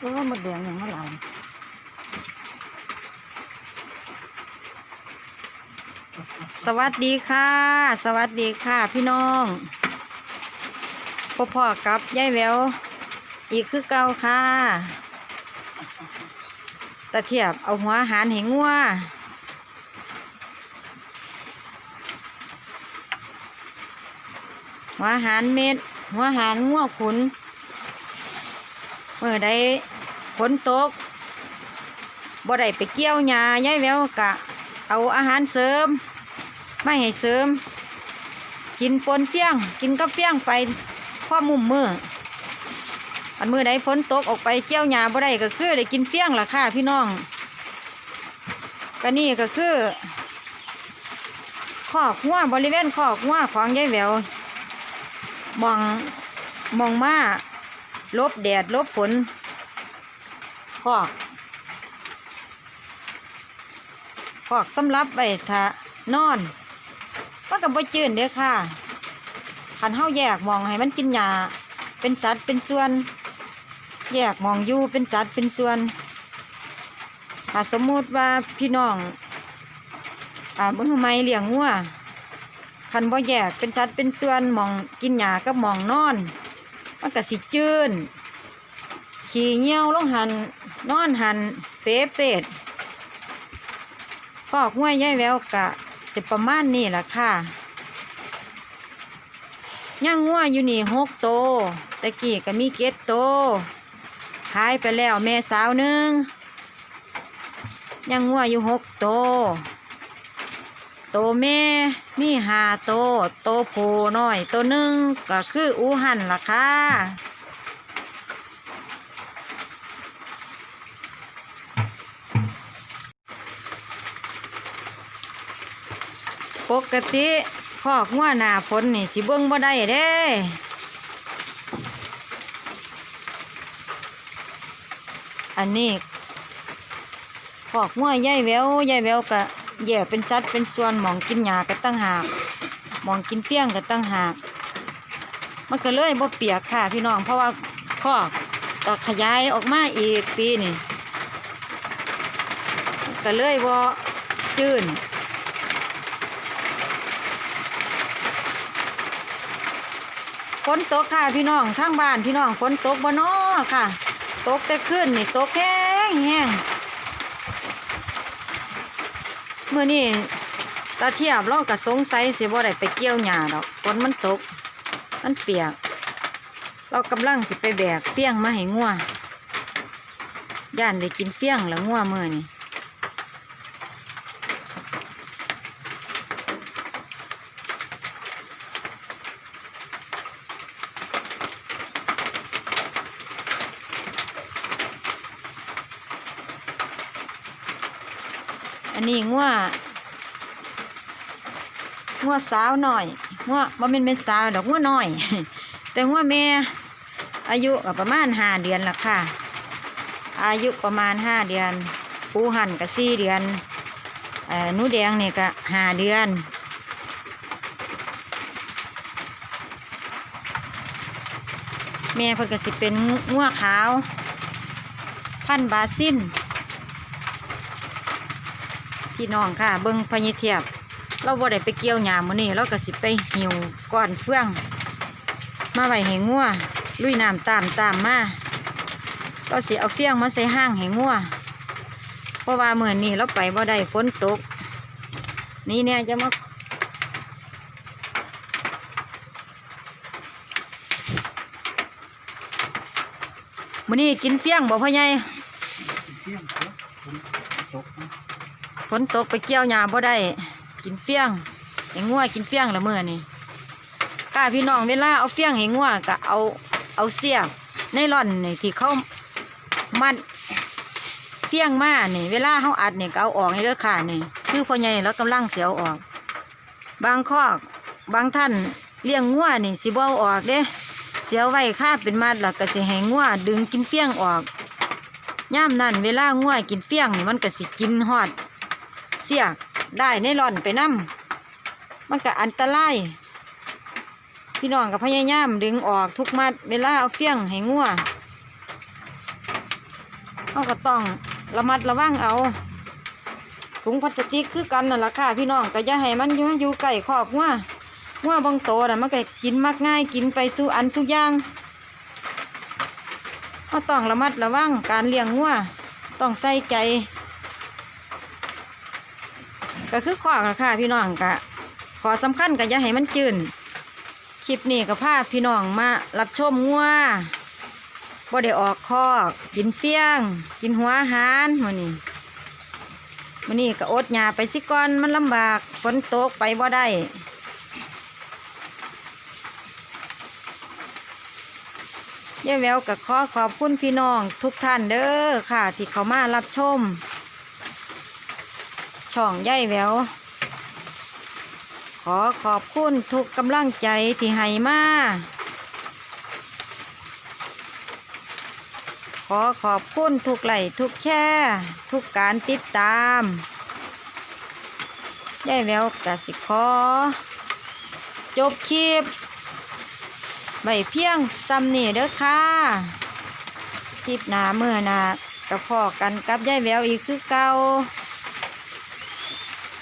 ก็มาแดงอย่างมาหลาสวัสดีค่ะ สวัสดีค่ะ พี่น้องพ่อพ่อกับยายแววอีกคือเก่าค่ะตะเทียบเอาหัวหารให้งัวหัวหารเม็ด หัวหารงัวขุน เมื่อใดฝนตกบ่ได้ไปเกี่ยวหญ้ายายแววกะ เอาอาหารเสริม ไม่ให้เสริม กินปนเฟี้ยง กินกับเฟี้ยงไปพ่อมุมมืออันมือใดฝนตกออกไปเกี่ยวหญ้าบ่ได้ก็คือได้กินเฟี้ยงล่ะค่ะพี่น้องก็นี่ก็คือขอกหัวบริเวณขอกหัวของยายแววมองมองมา ลบแดดลบฝนขอกขอกสำหรับไว้ถ้านอนมันก็บ่จืดเด้อค่ะคันเฮาแยกมองให้มันกินหญ้าเป็นสัตว์เป็นส่วน แยกมองอยู่เป็นสัตว์เป็นส่วนถ้าสมมติว่าพี่น้องอ่ามือไม่เลี้ยงงัวคันบ่แยกเป็นสัตว์เป็นส่วนมองกินหญ้ากับมองนอน มันก็สิจืนขี่เหี่ยวลงหันนอนหันเป๊ะเป็ดฟอกงัวย่ายแววกะสิประมาณนี้ล่ะค่ะย่างงัวอยู่นี่หกโตตะกี้ก็มีเกตโตวขายไปแล้วแม่สาวหนึ่งย่างงัวอยู่หกโต โตแม่มีหาโตโตผูน้อยโตวหนึ่งก็คืออูหันล่ะค่ะปกติคอกงัวหนาฝนนี่สิเบิ่งบ่ได้เด้อันนี้คอกงัวใหญ่แววใหญ่แววก็ แยกเป็นสัตว์เป็นส่วนหมองกินหญ้าก็ตั้งหากหมองกินเปี้ยงก็ตั้งหากมันก็เลยบ่เปียกค่ะพี่น้องเพราะว่าคอกก็ขยายออกมาอีกปีนี่ก็เลยบ่จืนฝนตกค่ะพี่น้องข้างบ้านพี่น้องฝนตกบ่นอค่ะ ตกแต่ขึ้นนี่ตกแห้งแห้ง เมื่อนี้ตาเทียบเราก็สงสัยสิบ่ได้ไปเกี่ยวหญ้าดอกฝนมันตก มันเปียก เรากำลังสิไปแบกเฟี้ยงมาให้งัวย่านได้กินเฟี้ยงแล้วงัวเมื่อนี่ อันนี้งัวงัวสาวหน่อยงัวบ่แม่นเป็นสาวดอกงัวหน้อย แต่งัวแม่อายุก็ประมาณห้าเดือนละค่ะ อายุประมาณห้าเดือนปูหันก็สี่เดือนอนูแดงเนี่ยก็ห้าเดือนแม่เพิ่นก็สิเป็นงัวขาว พันบาซิน พี่น้องค่ะ เบิ้งพญเทียบ เราบ่ได้ไปเกี่ยวหญ้ามื้อนี้เราก็สิไปหิวก้อนเฟือง มาไว้ให้งัวลุยน้ำตามตามมาเราสิเอาเฟียงมาใส่ห้างให้งัวเพราะว่าเมื้อนี้เราไปบ่ได้ฝนตก นี่เนี่ยจะมามื้อนี้กินเฟียงบ่พ่อใหญ่ ฝนตกไปเกี่ยวหญ้าบ่ได้ กินเฟี้ยงให้งัวกินเฟี้ยงละเมื่อนี่ก้าพี่น้องเวลาเอาเฟี้ยงให้งัวก็เอาเอาเสียกในร่อนนี่ที่เขามัดเฟี้ยงมานี่ เวลาเขาอัดนี่ก็เอาออกให้เด้อค่ะนี่ คือพ่อใหญ่แล้วกำลังเสียวออก บางคอกบางท่านเลี้ยงงัวนี่สิบ่เอาออกเด้เสียวไว้ค่าเป็นมัดแล้วก็สิให้งัวดึงกินเฟี้ยงออกย่ามนั่นเวลางัวกินเฟี้ยงนี่มันก็สิกินฮอด สียได้ในร่อนไปน้ำมันก็อันตรายพี่น้องก็พยายามดึงออกทุกมัดเวลาเอาเฟี้ยงให้งัวเราก็ต้องระมัดระวังเอาถุงพลาสติกคือกันนั่นแหละค่ะพี่น้องก็อย่าให้มันอยู่อยู่ใกล้ขอบงัวงัวบางโตน่ะมันก็กินมักง่ายกินไปทุกอันทุกอย่างเราต้องระมัดระวังการเลี้ยงงัวต้องใส่ใจ ก็คือข้อละค่ะพี่น้องกะขอสำคัญก็อย่าให้มันจืนคลิปนี้ก็พาพี่น้องมารับชมงัวบ่ได้ออกคอกกินเฟี้ยง กินหัวหารมื้อนี้มื้อนี้ก็อดหญ้าไปสิก่อนมันลำบากฝนตกไปบ่ได้ยายแววก็ขอขอบคุณพี่น้องทุกท่านเด้อค่ะ ที่เขามารับชม ช่องย่ายแวว ขอขอบคุณทุกกำลังใจที่ให้มา ขอขอบคุณทุกไหลค์ทุกแค่ทุกการติดตามย่ายแววกสิขอ จบคลิปใบเพียงซ้ำนี่เด้อค่ะคลิปหนาเมื่อนาก็พอกันกับย่ายแววอีกคือเก่า